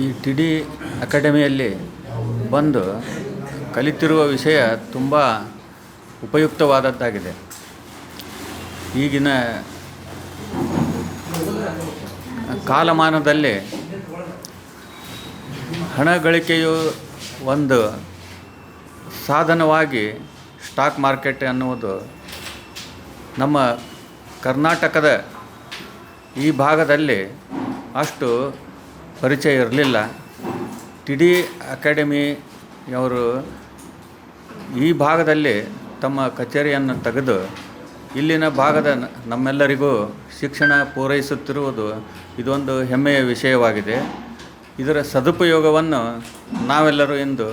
ಈ T D ಅಕಾಡೆಮಿಯಲ್ಲಿ ಬಂದು ಕಲಿತಿರುವ ವಿಷಯ ತುಂಬ ಉಪಯುಕ್ತವಾದದ್ದಾಗಿದೆ. ಈಗಿನ ಕಾಲಮಾನದಲ್ಲಿ ಹಣ ಗಳಿಕೆಯು ಒಂದು ಸಾಧನವಾಗಿ ಸ್ಟಾಕ್ ಮಾರ್ಕೆಟ್ ಅನ್ನುವುದು ನಮ್ಮ ಕರ್ನಾಟಕದ ಈ ಭಾಗದಲ್ಲಿ ಅಷ್ಟು ಪರಿಚಯ ಇರಲಿಲ್ಲ. ಟಿ ಡಿ ಅಕಾಡೆಮಿಯವರು ಈ ಭಾಗದಲ್ಲಿ ತಮ್ಮ ಕಚೇರಿಯನ್ನು ತೆಗೆದು ಇಲ್ಲಿನ ಭಾಗದ ನಮ್ಮೆಲ್ಲರಿಗೂ ಶಿಕ್ಷಣ ಪೂರೈಸುತ್ತಿರುವುದು ಇದೊಂದು ಹೆಮ್ಮೆಯ ವಿಷಯವಾಗಿದೆ. ಇದರ ಸದುಪಯೋಗವನ್ನು ನಾವೆಲ್ಲರೂ ಇಂದು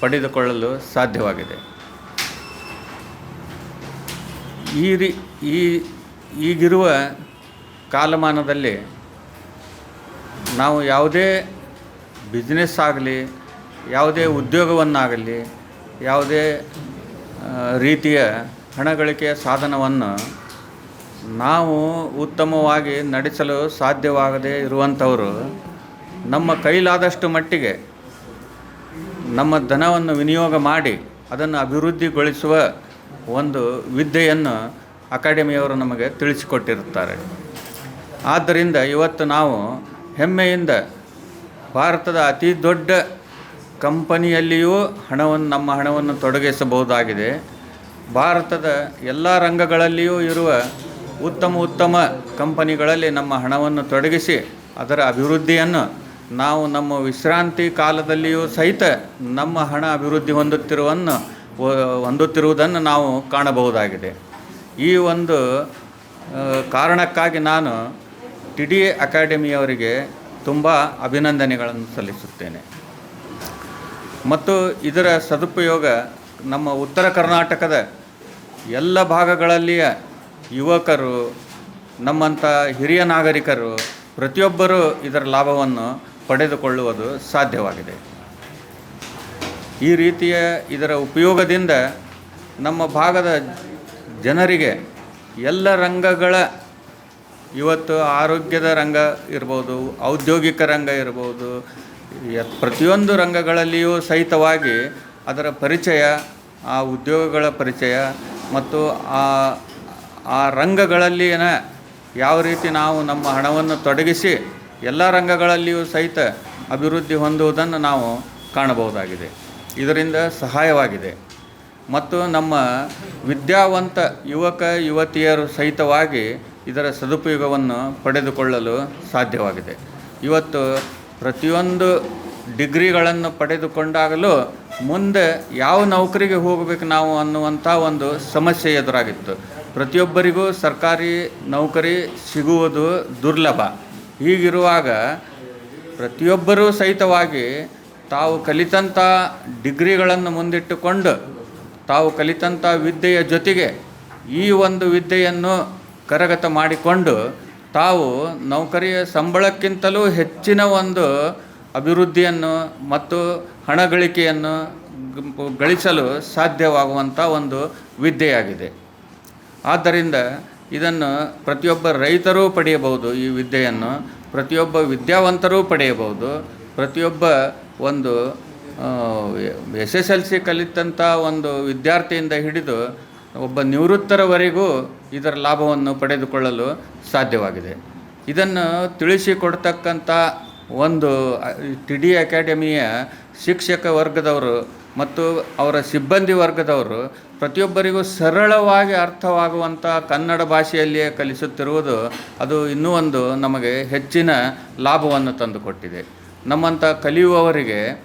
ಪಡೆದುಕೊಳ್ಳಲು ಸಾಧ್ಯವಾಗಿದೆ. ಈ ರೀ ಈಗಿರುವ ಕಾಲಮಾನದಲ್ಲಿ ನಾವು ಯಾವುದೇ ಬಿಸ್ನೆಸ್ ಆಗಲಿ, ಯಾವುದೇ ಉದ್ಯೋಗವನ್ನಾಗಲಿ, ಯಾವುದೇ ರೀತಿಯ ಹಣ ಗಳಿಕೆಯ ಸಾಧನವನ್ನು ನಾವು ಉತ್ತಮವಾಗಿ ನಡೆಸಲು ಸಾಧ್ಯವಾಗದೇ ಇರುವಂಥವರು ನಮ್ಮ ಕೈಲಾದಷ್ಟು ಮಟ್ಟಿಗೆ ನಮ್ಮ ಧನವನ್ನು ವಿನಿಯೋಗ ಮಾಡಿ ಅದನ್ನು ಅಭಿವೃದ್ಧಿಗೊಳಿಸುವ ಒಂದು ವಿದ್ಯೆಯನ್ನು ಅಕಾಡೆಮಿಯವರು ನಮಗೆ ತಿಳಿಸಿಕೊಟ್ಟಿರುತ್ತಾರೆ. ಆದ್ದರಿಂದ ಇವತ್ತು ನಾವು ಹೆಮ್ಮೆಯಿಂದ ಭಾರತದ ಅತಿ ದೊಡ್ಡ ಕಂಪನಿಯಲ್ಲಿಯೂ ಹಣವನ್ನು ನಮ್ಮ ಹಣವನ್ನು ತೊಡಗಿಸಬಹುದಾಗಿದೆ. ಭಾರತದ ಎಲ್ಲ ರಂಗಗಳಲ್ಲಿಯೂ ಇರುವ ಉತ್ತಮ ಉತ್ತಮ ಕಂಪನಿಗಳಲ್ಲಿ ನಮ್ಮ ಹಣವನ್ನು ತೊಡಗಿಸಿ ಅದರ ಅಭಿವೃದ್ಧಿಯನ್ನು ನಾವು ನಮ್ಮ ವಿಶ್ರಾಂತಿ ಕಾಲದಲ್ಲಿಯೂ ಸಹಿತ ನಮ್ಮ ಹಣ ಅಭಿವೃದ್ಧಿ ಹೊಂದುತ್ತಿರುವನ್ನು ಹೊಂದುತ್ತಿರುವುದನ್ನು ನಾವು ಕಾಣಬಹುದಾಗಿದೆ. ಈ ಒಂದು ಕಾರಣಕ್ಕಾಗಿ ನಾನು ಟಿ ಡಿ ಅಕಾಡೆಮಿಯವರಿಗೆ ತುಂಬ ಅಭಿನಂದನೆಗಳನ್ನು ಸಲ್ಲಿಸುತ್ತೇನೆ. ಮತ್ತು ಇದರ ಸದುಪಯೋಗ ನಮ್ಮ ಉತ್ತರ ಕರ್ನಾಟಕದ ಎಲ್ಲ ಭಾಗಗಳಲ್ಲಿಯ ಯುವಕರು ನಮ್ಮಂಥ ಹಿರಿಯ ನಾಗರಿಕರು, ಪ್ರತಿಯೊಬ್ಬರೂ ಇದರ ಲಾಭವನ್ನು ಪಡೆದುಕೊಳ್ಳುವುದು ಸಾಧ್ಯವಾಗಿದೆ. ಈ ರೀತಿಯ ಇದರ ಉಪಯೋಗದಿಂದ ನಮ್ಮ ಭಾಗದ ಜನರಿಗೆ ಎಲ್ಲ ರಂಗಗಳ ಇವತ್ತು ಆರೋಗ್ಯದ ರಂಗ ಇರ್ಬೋದು, ಔದ್ಯೋಗಿಕ ರಂಗ ಇರ್ಬೋದು ಪ್ರತಿಯೊಂದು ರಂಗಗಳಲ್ಲಿಯೂ ಸಹಿತವಾಗಿ ಅದರ ಪರಿಚಯ, ಆ ಉದ್ಯೋಗಗಳ ಪರಿಚಯ ಮತ್ತು ಆ ಆ ರಂಗಗಳಲ್ಲಿನ ಯಾವ ರೀತಿ ನಾವು ನಮ್ಮ ಹಣವನ್ನು ತೊಡಗಿಸಿ ಎಲ್ಲ ರಂಗಗಳಲ್ಲಿಯೂ ಸಹಿತ ಅಭಿವೃದ್ಧಿ ಹೊಂದುವುದನ್ನು ನಾವು ಕಾಣಬಹುದಾಗಿದೆ. ಇದರಿಂದ ಸಹಾಯವಾಗಿದೆ. ಮತ್ತು ನಮ್ಮ ವಿದ್ಯಾವಂತ ಯುವಕ, ಯುವತಿಯರು ಸಹಿತವಾಗಿ ಇದರ ಸದುಪಯೋಗವನ್ನು ಪಡೆದುಕೊಳ್ಳಲು ಸಾಧ್ಯವಾಗಿದೆ. ಇವತ್ತು ಪ್ರತಿಯೊಂದು ಡಿಗ್ರಿಗಳನ್ನು ಪಡೆದುಕೊಂಡಾಗಲೂ ಮುಂದೆ ಯಾವ ನೌಕರಿಗೆ ಹೋಗಬೇಕು ನಾವು ಅನ್ನುವಂಥ ಒಂದು ಸಮಸ್ಯೆ ಎದುರಾಗಿತ್ತು. ಪ್ರತಿಯೊಬ್ಬರಿಗೂ ಸರ್ಕಾರಿ ನೌಕರಿ ಸಿಗುವುದು ದುರ್ಲಭ. ಹೀಗಿರುವಾಗ ಪ್ರತಿಯೊಬ್ಬರೂ ಸಹಿತವಾಗಿ ತಾವು ಕಲಿತಂಥ ಡಿಗ್ರಿಗಳನ್ನು ಮುಂದಿಟ್ಟುಕೊಂಡು ತಾವು ಕಲಿತಂಥ ವಿದ್ಯೆಯ ಜೊತೆಗೆ ಈ ಒಂದು ವಿದ್ಯೆಯನ್ನು ಕರಗತ ಮಾಡಿಕೊಂಡು ತಾವು ನೌಕರಿಯ ಸಂಬಳಕ್ಕಿಂತಲೂ ಹೆಚ್ಚಿನ ಒಂದು ಅಭಿವೃದ್ಧಿಯನ್ನು ಮತ್ತು ಹಣ ಗಳಿಕೆಯನ್ನು ಗಳಿಸಲು ಸಾಧ್ಯವಾಗುವಂಥ ಒಂದು ವಿದ್ಯೆಯಾಗಿದೆ. ಆದ್ದರಿಂದ ಇದನ್ನು ಪ್ರತಿಯೊಬ್ಬ ರೈತರೂ ಪಡೆಯಬಹುದು ಈ ವಿದ್ಯೆಯನ್ನು, ಪ್ರತಿಯೊಬ್ಬ ವಿದ್ಯಾವಂತರೂ ಪಡೆಯಬಹುದು. ಪ್ರತಿಯೊಬ್ಬ ಒಂದು ಎಸ್ ಎಸ್ ಎಲ್ ಸಿ ಕಲಿತಂಥ ಒಂದು ವಿದ್ಯಾರ್ಥಿಯಿಂದ ಹಿಡಿದು ಒಬ್ಬ ನಿವೃತ್ತರವರೆಗೂ ಇದರ ಲಾಭವನ್ನು ಪಡೆದುಕೊಳ್ಳಲು ಸಾಧ್ಯವಾಗಿದೆ. ಇದನ್ನು ತಿಳಿಸಿಕೊಡ್ತಕ್ಕಂಥ ಒಂದು ಟಿ ಡಿ ಅಕಾಡೆಮಿಯ ಶಿಕ್ಷಕ ವರ್ಗದವರು ಮತ್ತು ಅವರ ಸಿಬ್ಬಂದಿ ವರ್ಗದವರು ಪ್ರತಿಯೊಬ್ಬರಿಗೂ ಸರಳವಾಗಿ ಅರ್ಥವಾಗುವಂಥ ಕನ್ನಡ ಭಾಷೆಯಲ್ಲಿಯೇ ಕಲಿಸುತ್ತಿರುವುದು ಅದು ಇನ್ನೂ ಒಂದು ನಮಗೆ ಹೆಚ್ಚಿನ ಲಾಭವನ್ನು ತಂದುಕೊಟ್ಟಿದೆ. ನಮ್ಮಂಥ ಕಲಿಯುವವರಿಗೆ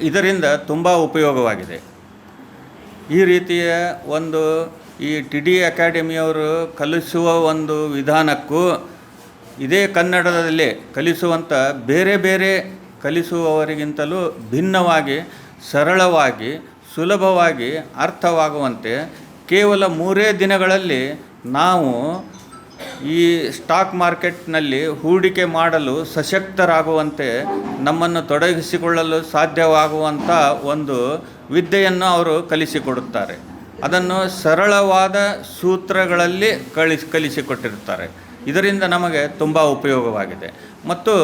ಇದರಿಂದ ತುಂಬ ಉಪಯೋಗವಾಗಿದೆ. ಈ ರೀತಿಯ ಒಂದು ಈ ಟಿ ಡಿ ಅಕಾಡೆಮಿಯವರು ಕಲಿಸುವ ಒಂದು ವಿಧಾನಕ್ಕೂ ಇದೇ ಕನ್ನಡದಲ್ಲಿ ಕಲಿಸುವಂಥ ಬೇರೆ ಬೇರೆ ಕಲಿಸುವವರಿಗಿಂತಲೂ ಭಿನ್ನವಾಗಿ, ಸರಳವಾಗಿ, ಸುಲಭವಾಗಿ ಅರ್ಥವಾಗುವಂತೆ ಕೇವಲ ಮೂರೇ ದಿನಗಳಲ್ಲಿ ನಾವು ಈ ಸ್ಟಾಕ್ ಮಾರ್ಕೆಟ್ನಲ್ಲಿ ಹೂಡಿಕೆ ಮಾಡಲು ಸಶಕ್ತರಾಗುವಂತೆ ನಮ್ಮನ್ನು ತೊಡಗಿಸಿಕೊಳ್ಳಲು ಸಾಧ್ಯವಾಗುವಂಥ ಒಂದು ವಿದ್ಯೆಯನ್ನು ಅವರು ಕಲಿಸಿಕೊಡುತ್ತಾರೆ. ಅದನ್ನು ಸರಳವಾದ ಸೂತ್ರಗಳಲ್ಲಿ ಕಳಿಸ್ ಕಲಿಸಿಕೊಟ್ಟಿರುತ್ತಾರೆ. ಇದರಿಂದ ನಮಗೆ ತುಂಬ ಉಪಯೋಗವಾಗಿದೆ. ಮತ್ತು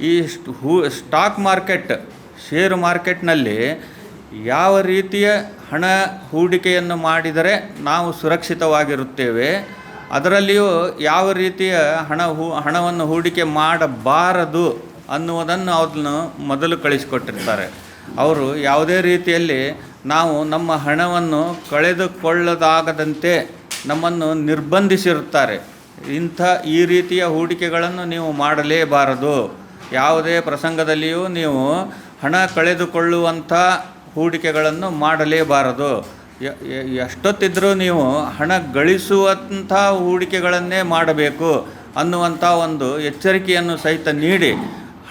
ಈ ಹೂ ಸ್ಟಾಕ್ ಮಾರ್ಕೆಟ್ ಷೇರು ಮಾರ್ಕೆಟ್ನಲ್ಲಿ ಯಾವ ರೀತಿಯ ಹಣ ಹೂಡಿಕೆಯನ್ನು ಮಾಡಿದರೆ ನಾವು ಸುರಕ್ಷಿತವಾಗಿರುತ್ತೇವೆ? ಅದರಲ್ಲಿಯೂ ಯಾವ ರೀತಿಯ ಹಣ ಹೂ, ಹಣವನ್ನು ಹೂಡಿಕೆ ಮಾಡಬಾರದು ಅನ್ನುವುದನ್ನು ಅದನ್ನು ಮೊದಲು ಕಳಿಸಿಕೊಟ್ಟಿರ್ತಾರೆ. ಅವರು ಯಾವುದೇ ರೀತಿಯಲ್ಲಿ ನಾವು ನಮ್ಮ ಹಣವನ್ನು ಕಳೆದುಕೊಳ್ಳದಾಗದಂತೆ ನಮ್ಮನ್ನು ನಿರ್ಬಂಧಿಸಿರುತ್ತಾರೆ. ಇಂಥ ಈ ರೀತಿಯ ಹೂಡಿಕೆಗಳನ್ನು ನೀವು ಮಾಡಲೇಬಾರದು. ಯಾವುದೇ ಪ್ರಸಂಗದಲ್ಲಿಯೂ ನೀವು ಹಣ ಕಳೆದುಕೊಳ್ಳುವಂಥ ಹೂಡಿಕೆಗಳನ್ನು ಮಾಡಲೇಬಾರದು. ಎಷ್ಟೊತ್ತಿದ್ರೂ ನೀವು ಹಣ ಗಳಿಸುವಂಥ ಹೂಡಿಕೆಗಳನ್ನೇ ಮಾಡಬೇಕು ಅನ್ನುವಂಥ ಒಂದು ಎಚ್ಚರಿಕೆಯನ್ನು ಸಹಿತ ನೀಡಿ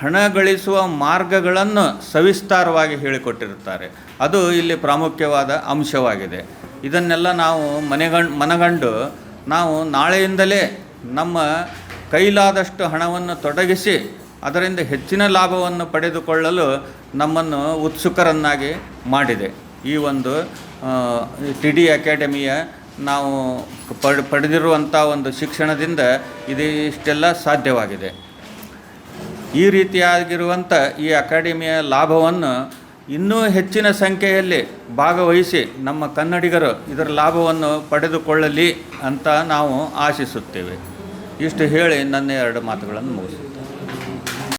ಹಣ ಗಳಿಸುವ ಮಾರ್ಗಗಳನ್ನು ಸವಿಸ್ತಾರವಾಗಿ ಹೇಳಿಕೊಟ್ಟಿರುತ್ತಾರೆ. ಅದು ಇಲ್ಲಿ ಪ್ರಾಮುಖ್ಯವಾದ ಅಂಶವಾಗಿದೆ. ಇದನ್ನೆಲ್ಲ ನಾವು ಮನೆಗಂಡು ಮನಗಂಡು ನಾವು ನಾಳೆಯಿಂದಲೇ ನಮ್ಮ ಕೈಲಾದಷ್ಟು ಹಣವನ್ನು ತೊಡಗಿಸಿ ಅದರಿಂದ ಹೆಚ್ಚಿನ ಲಾಭವನ್ನು ಪಡೆದುಕೊಳ್ಳಲು ನಮ್ಮನ್ನು ಉತ್ಸುಕರನ್ನಾಗಿ ಮಾಡಿದೆ. ಈ ಒಂದು ಟಿ ಡಿ ಅಕಾಡೆಮಿಯ ನಾವು ಪಡ್ ಪಡೆದಿರುವಂಥ ಒಂದು ಶಿಕ್ಷಣದಿಂದ ಇದಿಷ್ಟೆಲ್ಲ ಸಾಧ್ಯವಾಗಿದೆ. ಈ ರೀತಿಯಾಗಿರುವಂಥ ಈ ಅಕಾಡೆಮಿಯ ಲಾಭವನ್ನು ಇನ್ನೂ ಹೆಚ್ಚಿನ ಸಂಖ್ಯೆಯಲ್ಲಿ ಭಾಗವಹಿಸಿ ನಮ್ಮ ಕನ್ನಡಿಗರು ಇದರ ಲಾಭವನ್ನು ಪಡೆದುಕೊಳ್ಳಲಿ ಅಂತ ನಾವು ಆಶಿಸುತ್ತೇವೆ. ಇಷ್ಟು ಹೇಳಿ ನನ್ನ ಎರಡು ಮಾತುಗಳನ್ನು ಮುಗಿಸ್ತೀನಿ